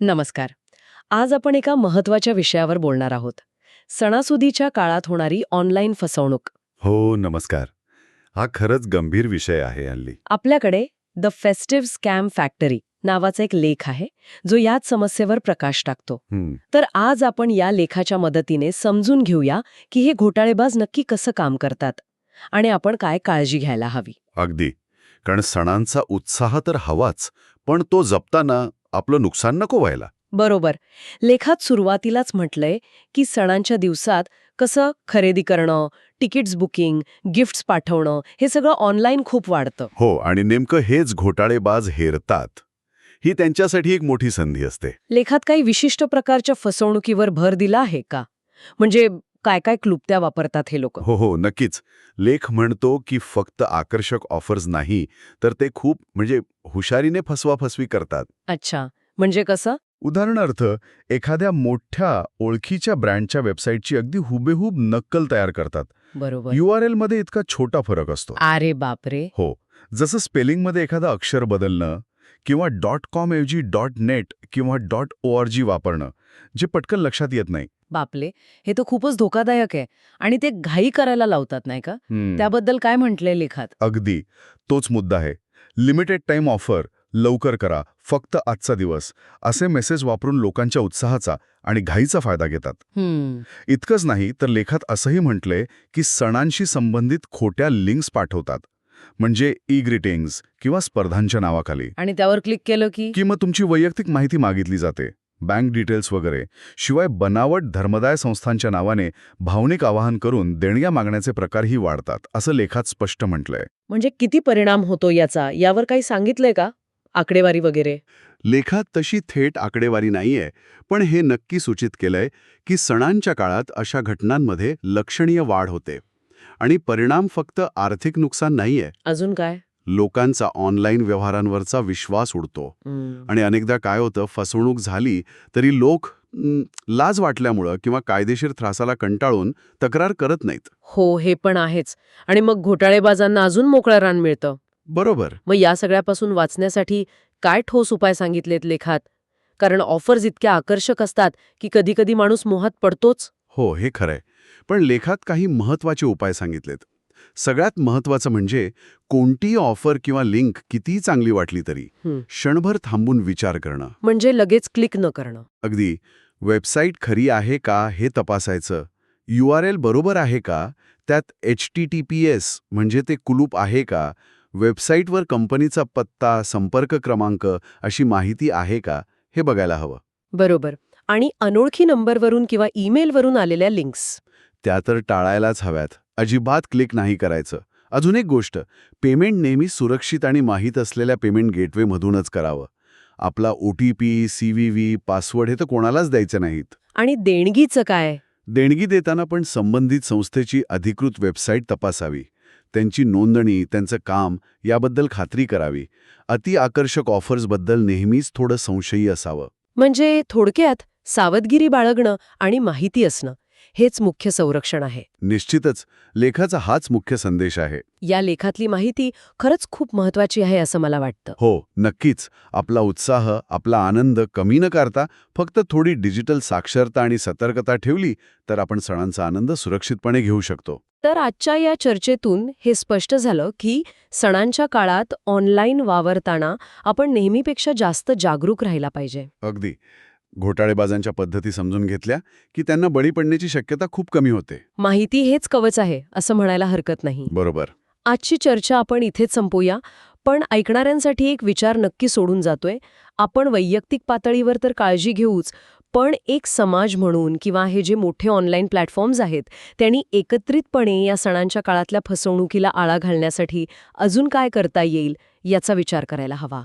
नमस्कार. आज आपण एका महत्त्वाच्या विषयावर बोलणार आहोत. सणासुदीच्या काळात होणारी ऑनलाईन फसवणूक. हो नमस्कार. हा खरंच गंभीर विषय आहे हल्ली. आपल्याकडे द फेस्टिव्ह स्कॅम फॅक्टरी नावाचा एक लेख आहे जो याच समस्येवर प्रकाश टाकतो. तर आज आपण या लेखाच्या मदतीने समजून घेऊया की हे घोटाळेबाज नक्की कसं काम करतात आणि आपण काय काळजी घ्यायला हवी. अगदी. कारण सणांचा उत्साह तर हवाच पण तो जपताना आपलं नुकसान नको व्हायला. बरोबर. लेखात सुरुवातीलाच म्हटलंय की सणांच्या दिवसात कसं खरेदी करणं तिकीट्स बुकिंग गिफ्ट्स पाठवणं हे सगळं ऑनलाईन खूप वाढतं. हो आणि नेमकं हेच घोटाळेबाज हेरतात ही त्यांच्यासाठी एक मोठी संधी असते. लेखात काही विशिष्ट प्रकारच्या फसवणुकीवर भर दिला आहे का? म्हणजे काय काय क्लुप्त्या वापरतात हे लोक? हो हो नक्कीच. लेख म्हणतो की फक्त आकर्षक ऑफर्स नाही तर ते खूप म्हणजे हुशारीने फसवाफसवी करतात. अच्छा. म्हणजे कसं? उदाहरणार्थ एखाद्या मोठ्या ओळखीच्या ब्रँडच्या वेबसाईटची अगदी हुबेहूब नक्कल तयार करतात. बरोबर. यू आरमध्ये इतका छोटा फरक असतो. अरे बापरे! हो. जसं स्पेलिंगमध्ये एखादं अक्षर बदलणं किंवा डॉट कॉम ऐवजी डॉट नेट किंवा डॉट ओ आर जी वापरणं जे पटकन लक्षात येत नाही. बापले हे तर खूपच धोकादायक आहे आणि ते घाई करायला लावतात नाही का? त्याबद्दल काय म्हटलंय लेखात? अगदी. तोच मुद्दा आहे. लिमिटेड टाइम ऑफर लवकर करा फक्त आजचा दिवस असे मेसेज वापरून लोकांच्या उत्साहाचा आणि घाईचा फायदा घेतात. इतकंच नाही तर लेखात असंही म्हटलंय की सणांशी संबंधित खोट्या लिंक्स पाठवतात. म्हणजे ई ग्रीटिंग्स किंवा स्पर्धांच्या नावाखाली. आणि त्यावर क्लिक केलं की? की मग तुमची वैयक्तिक माहिती मागितली जाते. बँक डिटेल्स वगैरे. शिवाय बनावट धर्मदाय संस्थांच्या नावाने भावनिक आवाहन करून देणग्या मागण्याचे प्रकारही वाढतात असं लेखात स्पष्ट म्हटलंय. म्हणजे किती परिणाम होतो याचा? यावर काही सांगितलंय का? आकडेवारी वगैरे? लेखात तशी थेट आकडेवारी नाहीये पण हे नक्की सूचित केलंय की सणांच्या काळात अशा घटनांमध्ये लक्षणीय वाढ होते. आणि परिणाम फक्त आर्थिक नुकसान नाहीये. अजून काय? लोकांचा ऑनलाईन व्यवहारांवरचा विश्वास उडतो. आणि अनेकदा काय होतं फसवणूक झाली तरी लोक लाज वाटल्यामुळं किंवा कायदेशीर त्रासाला कंटाळून तक्रार करत नाहीत. हो हे पण आहेच. आणि मग घोटाळेबाजांना अजून मोकळं रान मिळतं. बरोबर. मग या सगळ्यापासून वाचण्यासाठी काय ठोस उपाय सांगितलेत लेखात? कारण ऑफर्स इतक्या आकर्षक असतात की कधीकधी माणूस मोहात पडतोच. हो हे खरंय. पण लेखात काही महत्त्वाचे उपाय सांगितलेत. सगळ्यात महत्वाचं म्हणजे कोणतीही ऑफर किंवा लिंक कितीही चांगली वाटली तरी. क्षणभर थांबून विचार करणं. म्हणजे लगेच क्लिक न करणं. अगदी. वेबसाईट खरी आहे का हे तपासायचं. यू आर एल बरोबर आहे का? त्यात H T T P S म्हणजे ते कुलूप आहे का? वेबसाईटवर कंपनीचा पत्ता संपर्क क्रमांक अशी माहिती आहे का? हे बघायला हवं. बरोबर. आणि अनोळखी नंबरवरून किंवा ईमेलवरून आलेल्या लिंक्स. त्या तर टाळायलाच हव्यात. अजिबात क्लिक नाही करायचं. अजून एक गोष्ट पेमेंट नेहमी सुरक्षित आणि माहीत असलेल्या पेमेंट गेटवेमधूनच करावं. आपला O T P C V V password हे तर कोणालाच द्यायचे नाहीत. आणि देणगीचं काय? देणगी देताना पण संबंधित संस्थेची अधिकृत वेबसाईट तपासावी. त्यांची नोंदणी त्यांचं काम याबद्दल खात्री करावी. अति आकर्षक ऑफर्सबद्दल नेहमीच थोडं संशयी असावं. म्हणजे थोडक्यात सावधगिरी बाळगणं आणि माहिती असणं. हेच मुख्य संरक्षण आहे. निश्चितच लेखाचा हाच मुख्य संदेश आहे. या लेखातली माहिती खरंच खूप महत्वाची आहे असं मला वाटतं. हो नक्कीच. आपला उत्साह आपला आनंद कमी न करता फक्त थोडी डिजिटल साक्षरता आणि सतर्कता ठेवली तर आपण सणांचा आनंद सुरक्षितपणे घेऊ शकतो. तर आजच्या या चर्चेतून हे स्पष्ट झालं की सणांच्या काळात ऑनलाईन वावरताना आपण नेहमीपेक्षा जास्त जागरूक राहायला पाहिजे. अगदी. घोटाळेबाजांच्या पद्धती समजून घेतल्या की त्यांना बळी पडण्याची शक्यता खूप कमी होते. माहिती हेच कवच आहे असं म्हणायला हरकत नाही. बरोबर. आजची चर्चा आपण इथेच संपूया पण ऐकणाऱ्यांसाठी एक विचार नक्की सोडून जातोय. आपण वैयक्तिक पातळीवर तर काळजी घेऊच पण एक समाज म्हणून किंवा हे जे मोठे ऑनलाईन प्लॅटफॉर्म्स आहेत त्यांनी एकत्रितपणे या सणांच्या काळातल्या फसवणुकीला आळा घालण्यासाठी अजून काय करता येईल याचा विचार करायला हवा.